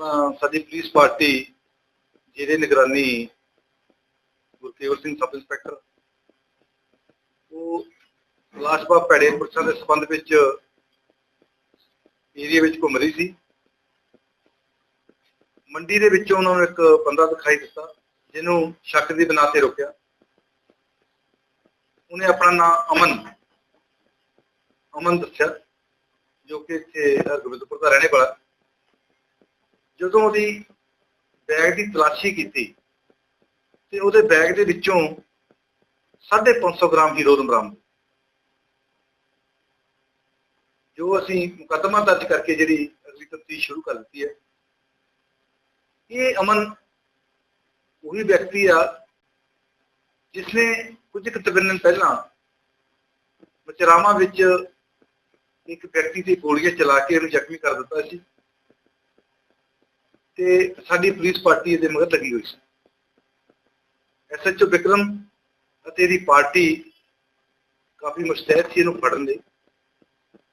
ਸਾਡੀ police party ਜਿਹਦੇ ਨਿਗਰਾਨੀ ਗੁਰਕੇਵਲ ਸਿੰਘ ਸਬ ਇੰਸਪੈਕਟਰ, ਉਹ ਲਾਸ਼ਬਾ ਭੈੜੇ ਪੁਰਸ਼ਾਂ ਦੇ ਸੰਬੰਧ ਵਿੱਚ ਏਰੀਆ ਵਿੱਚ ਘੁੰਮ ਰਹੀ ਸੀ। ਮੰਡੀ ਦੇ ਵਿੱਚੋਂ ਉਹਨਾਂ ਨੂੰ ਇੱਕ ਬੰਦਾ ਦਿਖਾਈ ਦਿੱਤਾ, ਜਿਹਨੂੰ ਸ਼ੱਕ ਦੀ ਬਣਾ ਤੇ ਰੋਕਿਆ। ਉਹਨੇ ਆਪਣਾ ਨਾਮ ਅਮਨ ਅਮਨ ਦੱਸਿਆ, ਜੋ ਕਿ ਇੱਥੇ ਗੋਬਿੰਦਪੁਰ ਦਾ ਰਹਿਣੇ ਵਾਲਾ। ਜਦੋਂ ਉਹਦੀ ਬੈਗ ਦੀ ਤਲਾਸ਼ੀ ਕੀਤੀ ਤੇ ਉਹਦੇ ਬੈਗ ਦੇ ਵਿੱਚੋਂ 550 ਗ੍ਰਾਮ ਹੀਰੋਇਨ ਬਰਾਮਦ। ਜੋ ਅਸੀਂ ਮੁਕੱਦਮਾ ਦਰਜ ਕਰਕੇ ਜਿਹੜੀ ਅਗਲੀ ਤਫਤੀਸ਼ ਸ਼ੁਰੂ ਕਰ ਦਿੱਤੀ ਹੈ, ਇਹ ਅਮਨ ਉਹੀ ਵਿਅਕਤੀ ਆ ਜਿਸਨੇ ਕੁਝ ਕੁ ਦਿਨ ਪਹਿਲਾਂ ਮਚਰਾਮਾ ਵਿੱਚ ਇੱਕ ਵਿਅਕਤੀ ਤੇ ਗੋਲੀਆਂ ਚਲਾ ਕੇ ਉਹਨੂੰ ਜ਼ਖਮੀ ਕਰ ਦਿੱਤਾ ਸੀ। ਤੇ ਸਾਡੀ ਪੁਲਿਸ ਪਾਰਟੀ ਇਹਦੇ ਮਗਰ ਲੱਗੀ ਹੋਈ ਸੀ। ਐਸਐਚਓ ਵਿਕਰਮ ਅਤੇ ਇਹਦੀ ਪਾਰਟੀ ਕਾਫੀ ਮੁਸਤੈਦ ਸੀ ਇਹਨੂੰ ਫੜਨ ਦੇ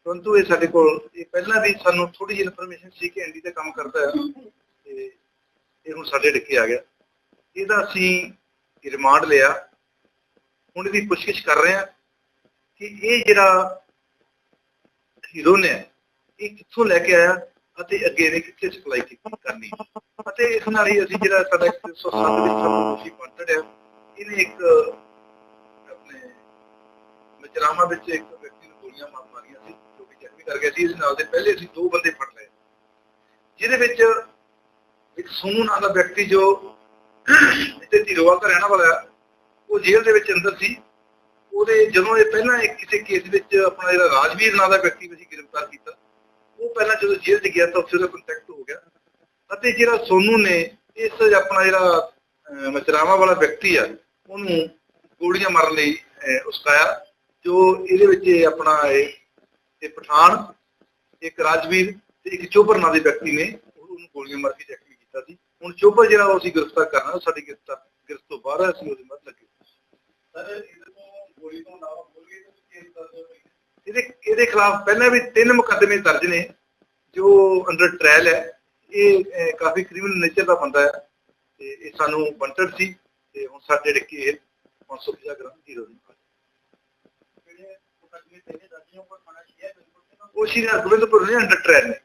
ਪਰੰਤੂ ਇਹ ਸਾਡੇ ਕੋਲ, ਇਹ ਪਹਿਲਾਂ ਵੀ ਸਾਨੂੰ ਥੋੜੀ ਜਿਹੀ ਇਨਫੋਰਮੇਸ਼ਨ ਸੀ ਕਿ ਐਂਡੀ ਦਾ ਕੰਮ ਕਰਦਾ ਹੈ ਤੇ ਇਹ ਹੁਣ ਸਾਡੇ ਡਿੱਕੇ ਆ ਗਿਆ। ਇਹਦਾ ਅਸੀਂ ਰਿਮਾਂਡ ਲਿਆ। ਹੁਣ ਇਹਦੀ ਪੁੱਛਗਿੱਛ ਕਰ ਰਹੇ ਹਾਂ ਕਿ ਇਹ ਜਿਹੜਾ ਹੀਰੋ ਨੇ, ਇਹ ਕਿੱਥੋਂ ਲੈ ਕੇ ਆਇਆ ਅਤੇ ਅੱਗੇ ਇਹਨੇ ਕਿੱਥੇ ਸਪਲਾਈ ਕਰਨੀ। ਅਤੇ ਇਸ ਨਾਲ ਹੀ ਅਸੀਂ ਜਿਹੜਾ ਸਾਡਾ 107 ਵਿੱਚ ਸਭ ਕੁਝ ਹੈ ਇਹਨੇ ਇੱਕ ਆਪਣੇ ਮਜਰਾਮਾ ਵਿੱਚ ਇੱਕ ਵਿਅਕਤੀ ਨੂੰ ਗੋਲੀਆਂ ਮਾਰ ਮਾਰੀਆਂ ਸੀ, ਜੋ ਕਿ ਜ਼ਖਮੀ ਕਰ ਗਿਆ ਸੀ। ਇਸ ਨਾਲ ਦੇ ਪਹਿਲੇ ਅਸੀਂ ਦੋ ਬੰਦੇ ਫੜ ਲਏ। ਜਿਹਦੇ ਵਿੱਚ ਇੱਕ ਸੋਨੂ ਨਾਂ ਦਾ ਵਿਅਕਤੀ ਜੋ ਇੱਥੇ ਧੀਰੋਵਾਲ ਦਾ ਰਹਿਣਾ ਵਾਲਾ ਉਹ ਜੇਲ੍ਹ ਦੇ ਵਿੱਚ ਅੰਦਰ ਸੀ। ਉਹਦੇ ਜਦੋਂ ਇਹ ਪਹਿਲਾਂ ਇੱਕ ਕਿਸੇ ਕੇਸ ਵਿੱਚ ਆਪਣਾ ਜਿਹੜਾ ਰਾਜਵੀਰ ਨਾਂ ਦਾ ਵਿਅਕਤੀ ਅਸੀਂ ਗ੍ਰਿਫਤਾਰ ਕੀਤਾ। ਉਹ ਪਹਿਲਾਂ ਜਦੋਂ ਜੇਲ੍ਹ 'ਚ ਗਿਆ ਤਾਂ ਉੱਥੇ ਉਹਦਾ ਕੰਟੈਕਟ ਹੋ ਗਿਆ। ਅਤੇ ਜਿਹੜਾ ਸੋਨੂ ਨੇ ਇਸ ਆਪਣਾ ਜਿਹੜਾ ਮਚਰਾਵਾ ਵਾਲਾ ਵਿਅਕਤੀ ਆ ਉਹਨੂੰ ਗੋਲੀਆਂ ਮਾਰਨ ਲਈ ਅਹ, ਉਸਕਾਇਆ ਜੋ ਇਹਦੇ ਵਿੱਚ ਆਪਣਾ ਇਹ ਇਹ ਪਠਾਨ ਇੱਕ ਰਾਜਵੀਰ ਤੇ ਇੱਕ ਚੋਬਰ ਨਾਂ ਦੇ ਵਿਅਕਤੀ ਨੇ ਉਹਨੂੰ ਗੋਲੀਆਂ ਮਾਰ ਕੇ ਜ਼ਖਮੀ ਕੀਤਾ ਸੀ। ਹੁਣ ਚੋਬਰ ਜਿਹੜਾ ਉਹ ਅਸੀਂ ਗ੍ਰਿਫਤਾਰ ਕਰਨਾ ਉਹ ਸਾਡੀ ਗ੍ਰਿਫਤਾਰ ਗ੍ਰਿਫਤ ਤੋਂ ਬਾਹਰ ਹੈ, ਅਸੀਂ ਉਹਦੇ ਇਹਦੇ ਇਹਦੇ ਖਿਲਾਫ ਪਹਿਲਾਂ ਵੀ ਤਿੰਨ ਮੁਕੱਦਮੇ ਦਰਜ ਨੇ ਜੋ ਅੰਡਰ ਟ੍ਰਾਇਲ ਹੈ ਇਹ ਕਾਫੀ ਕ੍ਰਿਮੀਨਲ ਨੇਚਰ ਦਾ ਬੰਦਾ ਹੈ ਤੇ ਇਹ ਸਾਨੂੰ ਬੰਟਡ ਸੀ ਤੇ ਹੁਣ ਸਾਡੇ ਡਿੱਕੇ ਇਹ 550 ਗ੍ਰਾਮ ਹੀਰੋ ਦੀ ਉਹ ਸ਼੍ਰੀ ਹਰਗੋਬਿੰਦਪੁਰ ਨੇ ਅੰਡਰ ਟ੍ਰਾਇਲ ਨੇ।